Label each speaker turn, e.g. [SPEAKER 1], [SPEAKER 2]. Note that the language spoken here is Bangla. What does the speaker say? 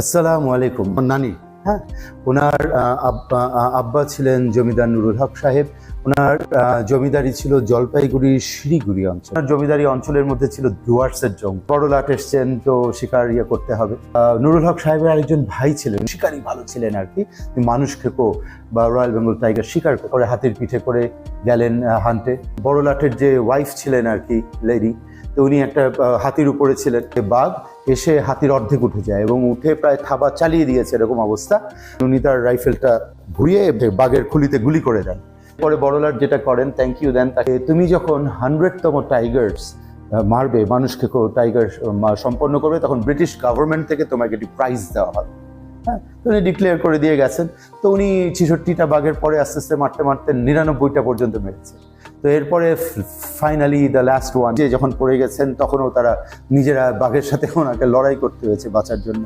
[SPEAKER 1] আসসালামু আলাইকুম। নানি। হ্যাঁ ওনার আব্বা আব্বা ছিলেন জমিদার নুরুল হক সাহেব। ওনার জমিদারি ছিল জলপাইগুড়ি শিলিগুড়ি অঞ্চল। ওনার জমিদারি অঞ্চলের মধ্যে ছিল ডুয়ার্সের জং বড় লাট এসছেন তো শিকার ইয়ে করতে হবে। নুরুল হক সাহেবের আরেকজন ভাই ছিলেন শিকারী ভালো ছিলেন আর কি। মানুষ খেকো বা রয়্যাল বেঙ্গল টাইগার শিকার করে হাতের পিঠে করে গেলেন আহ, হান্টে। বড় লাটের যে ওয়াইফ ছিলেন আর কি লেডি তো উনি একটা হাতির উপরে ছিলেন। বাঘ এসে হাতির অর্ধেক উঠে যায় এবং উঠে প্রায় থাবা চালিয়ে দিয়েছে এরকম অবস্থা। উনি তার রাইফেলটা ঘুরিয়ে বাঘের খুলিতে গুলি করে দেন। পরে বড়লাট যেটা করেন থ্যাংক ইউ দেন তাকে, তুমি যখন হান্ড্রেডতম টাইগার্স মারবে, মানুষকে টাইগার সম্পন্ন করবে, তখন ব্রিটিশ গভর্নমেন্ট থেকে তোমাকে একটি প্রাইজ দেওয়া হবে। হ্যাঁ উনি ডিক্লেয়ার করে দিয়ে গেছেন। তো উনি ছেষট্টিটা বাঘের পরে আস্তে আস্তে মারতে মারতে নিরানব্বইটা পর্যন্ত মেরেছে। তো এরপরে ফাইনালি দ্য লাস্ট ওয়ান যে যখন পড়ে গেছেন তখনও তারা নিজেরা বাঘের সাথে ওনাকে লড়াই করতে হয়েছে বাঁচার জন্য।